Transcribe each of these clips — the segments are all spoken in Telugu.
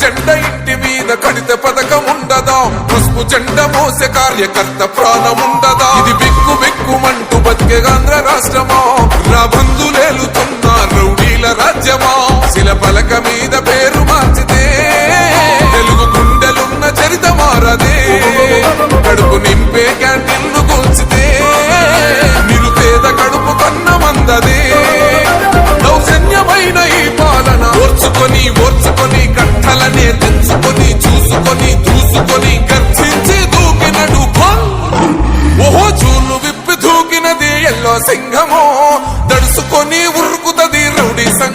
జెండ ఇంటి మీద కడిత పథకం ఉండదా? పసుపు జెండ మోసే కార్యకర్త ప్రాణం ఉండదా? ఇది బిక్కు బిక్కుమంటూ బతికే ఆంధ్ర రాష్ట్రమా? నా బంధులేలుతున్న రౌడీల రాజ్యమా? శిల పలక మీద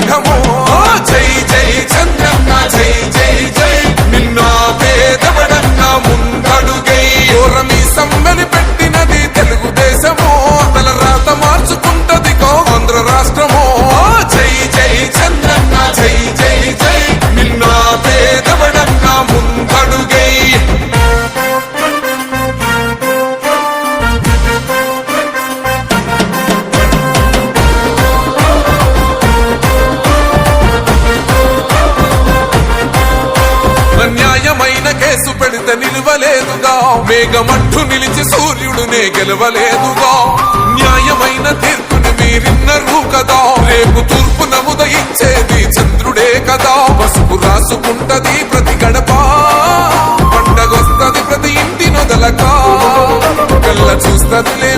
రౌడీ సంఘము సూర్యుడునే న్యాయమైన తీర్పును మీరిన్నరు కదా. రేపు తూర్పు నముదయించేది చంద్రుడే కదా. పసుపు రాసుకుంటది ప్రతి గడప. పండగొస్తది ప్రతి ఇంటి నొదలక. కళ్ళ చూస్తదిలే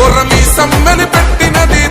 ఓరమి సమ్మెని పెట్టినది.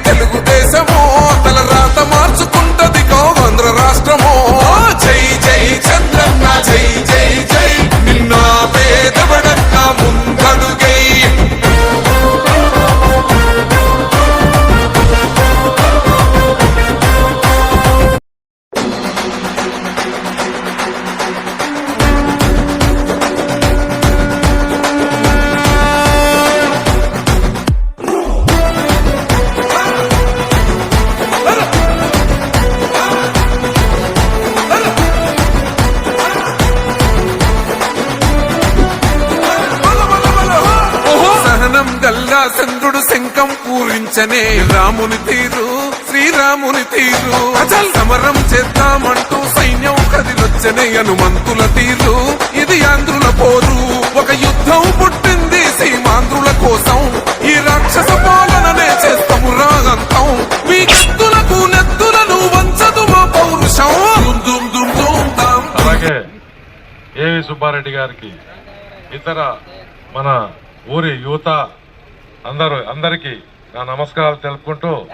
గల్లా చంద్రుడు శంఖం పూరించనే. రాముని తీరు శ్రీరాముని తీరు. అచల్ సమరం చేద్దామంటూ సైన్యం కదిలొచ్చనే హనుమంతుల తీరు. ఇది ఆంధ్రుల పోరు. ఒక యుద్ధం పుట్టింది సీమాంధ్రుల కోసం. ఈ రాక్షస పాలననే చేస్తాము రాగంతం. మీ కత్తులకు నెత్తులను వంచదు మా పౌరుషం. అలాగే ఏవి సుబ్బారెడ్డి గారికి ఇతర మన ఊరి యువత అందరూ అందరికీ నా నమస్కారాలు తెలుపుకుంటూ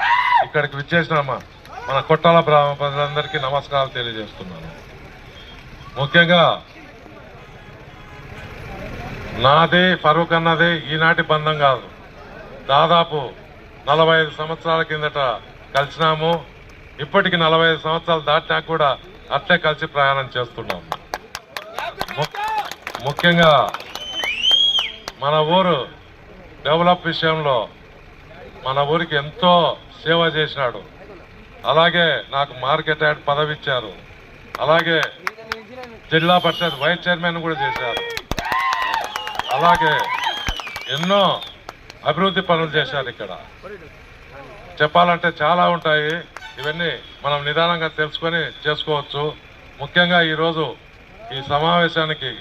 ఇక్కడికి విచ్చేసిన మన కొట్టాల బ్రాహ్మణ ప్రజలందరికీ నమస్కారాలు తెలియజేస్తున్నాను. ముఖ్యంగా నాది ఫరూక్ అన్నది ఈనాటి బంధం కాదు. దాదాపు నలభై ఐదు సంవత్సరాల కిందట కలిసినాము. ఇప్పటికి నలభై ఐదు సంవత్సరాలు దాటినా కూడా అట్లే కలిసి ప్రయాణం చేస్తున్నాము. ము- ముఖ్యంగా మన ఊరు డెవలప్ విషయంలో మన ఊరికి ఎంతో సేవ చేసినాడు. అలాగే నాకు మార్కెట్ యార్డ్ పదవి ఇచ్చారు అలాగే జిల్లా పరిషత్ వైస్ చైర్మన్ కూడా చేశారు. అలాగే ఎన్నో అభివృద్ధి పనులు చేశారు ఇక్కడ. చెప్పాలంటే చాలా ఉంటాయి. ఇవన్నీ మనం నిదానంగా తెలుసుకొని చేసుకోవచ్చు. ముఖ్యంగా ఈరోజు ఈ సమావేశానికి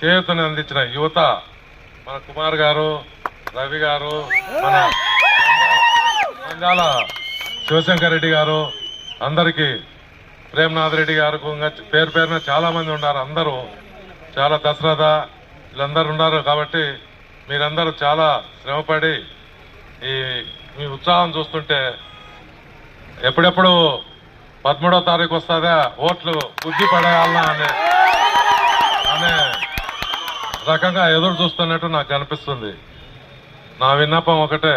చేయూతని అందించిన యువత మన కుమార్ గారు రవి గారు మన మంజాల శివశంకర్ రెడ్డి గారు అందరికీ ప్రేమనాథ్ రెడ్డి గారు పేరు పేరున చాలా మంది ఉన్నారు అందరూ. చాలా దసరథ వీళ్ళందరూ ఉన్నారు కాబట్టి మీరందరూ చాలా శ్రమపడి ఈ మీ ఉత్సాహం చూస్తుంటే ఎప్పుడెప్పుడు పదమూడో తారీఖు వస్తుందా ఓట్లు బుద్ధి పడేయాలనా అనే అనే రకంగా ఎదురు చూస్తున్నట్టు నాకు అనిపిస్తుంది. నా విన్నపం ఒకటే.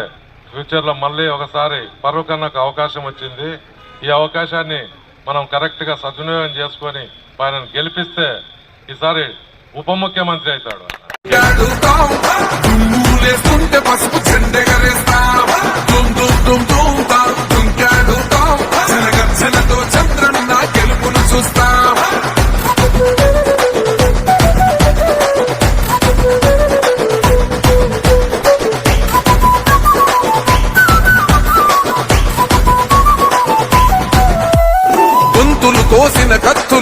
ఫ్యూచర్లో మళ్ళీ ఒకసారి పరుకన్నకు అవకాశం వచ్చింది. ఈ అవకాశాన్ని మనం కరెక్ట్గా సద్వినియోగం చేసుకొని ఆయన గెలిపిస్తే ఈసారి ఉప ముఖ్యమంత్రి అవుతాడు. చూస్తా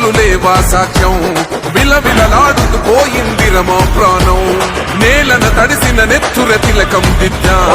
కత్తులు లేవా సాక్ష్యం? విలవిలలాడుతూ పోయింది రమా ప్రాణం. నేలన తడిసిన నెత్తుర తిలకం దిద్దా.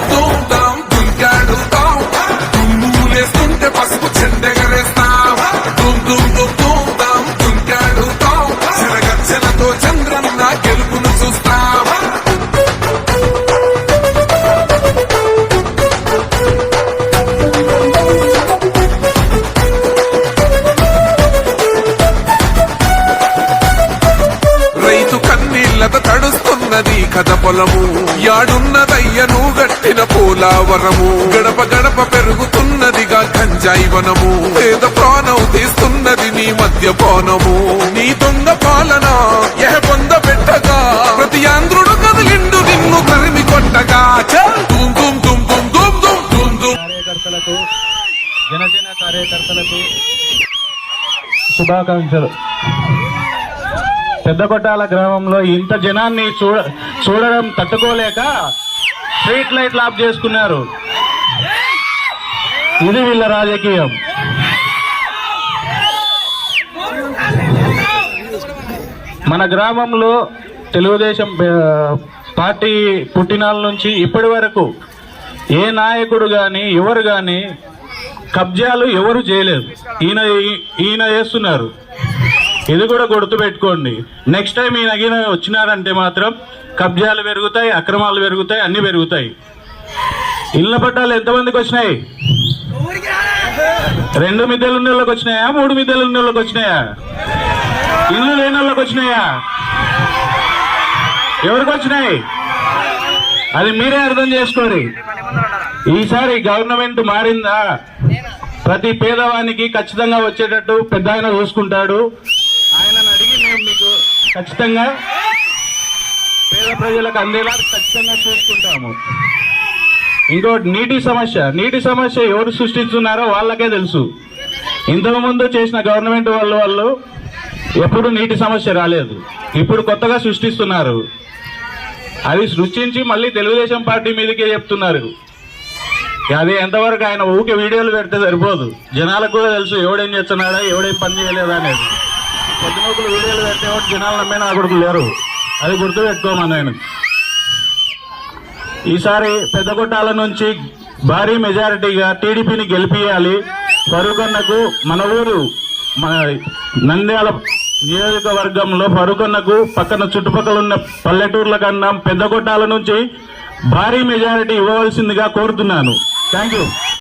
కథ పొలము. యాడున్నదయ్యను గట్టిన పోలావరము. గడప గడప పెరుగుతున్నదిగా గంజాయి వనము. పేద ప్రాణం తీస్తున్నది నీ మద్యపానము నీ దొంగ పాలన ఎహ పొంద పెట్టగా. ప్రతి ఆంధ్రుడు కదిలిండు నిన్ను తరిమి కొట్టగా. దుమ్ దుమ్ దుమ్ దుమ్ దుమ్ దుమ్ దుమ్ దుమ్. కార్యకర్తలకు జనసేన కార్యకర్తలకు శుభాకాంక్షలు. పెద్దకొట్టాల గ్రామంలో ఇంత జనాన్ని చూడ చూడడం తట్టుకోలేక స్ట్రీట్ లైట్లు ఆఫ్ చేసుకున్నారు. ఇది వీళ్ళ రాజకీయం. మన గ్రామంలో తెలుగుదేశం పార్టీ పుట్టినాల నుంచి ఇప్పటి వరకు ఏ నాయకుడు కానీ ఎవరు కానీ కబ్జాలు ఎవరు చేయలేదు. ఈయన ఈయన చేస్తున్నారు. ఇది కూడా గుర్తుపెట్టుకోండి. నెక్స్ట్ టైం ఈయన నగిన వచ్చినారంటే మాత్రం కబ్జాలు పెరుగుతాయి అక్రమాలు పెరుగుతాయి అన్ని పెరుగుతాయి. ఇళ్ళ పట్టాలు ఎంతమందికి వచ్చినాయి? రెండు మిద్దెలు ఉన్న వాళ్ళకి వచ్చినాయా? మూడు మిద్దెలు ఉన్న వాళ్ళకి వచ్చినాయా? ఇల్లు లేని వాళ్ళకి వచ్చినాయా? ఎవరికి వచ్చినాయి? అది మీరే అర్థం చేసుకోండి. ఈసారి గవర్నమెంట్ మారిందా? ప్రతి పేదవానికి ఖచ్చితంగా వచ్చేటట్టు పెద్ద ఆయన చూసుకుంటాడు. ఖచ్చితంగా పేద ప్రజలకు అందేలా ఖచ్చితంగా చూసుకుంటాము. ఇంకోటి నీటి సమస్య నీటి సమస్య ఎవరు సృష్టిస్తున్నారో వాళ్ళకే తెలుసు. ఇంతకుముందు చేసిన గవర్నమెంట్ వాళ్ళ వాళ్ళు ఎప్పుడు నీటి సమస్య రాలేదు. ఇప్పుడు కొత్తగా సృష్టిస్తున్నారు. అది సృష్టించి మళ్ళీ తెలుగుదేశం పార్టీ మీదకే చెప్తున్నారు. అది ఎంతవరకు ఆయన ఊకే వీడియోలు పెడితే సరిపోదు. జనాలకు కూడా తెలుసు ఎవడేం చేస్తున్నాడా ఎవడేం పని చేయలేదా అనేది. పొద్దునొకలు వీడియోలు పెడితే జనాలు నమ్మే నా కొడుకు లేరు. అది గుర్తు పెట్టుకోమని ఆయన ఈసారి పెద్దగొట్టాల నుంచి భారీ మెజారిటీగా టీడీపీని గెలిపియాలి. ఫరూకన్నకు మన ఊరు మన నంద్యాల నియోజకవర్గంలో ఫరూకన్నకు పక్కన చుట్టుపక్కల ఉన్న పల్లెటూర్ల కన్నా పెద్దగొట్టాల నుంచి భారీ మెజారిటీ ఇవ్వవలసిందిగా కోరుతున్నాను. Thank you.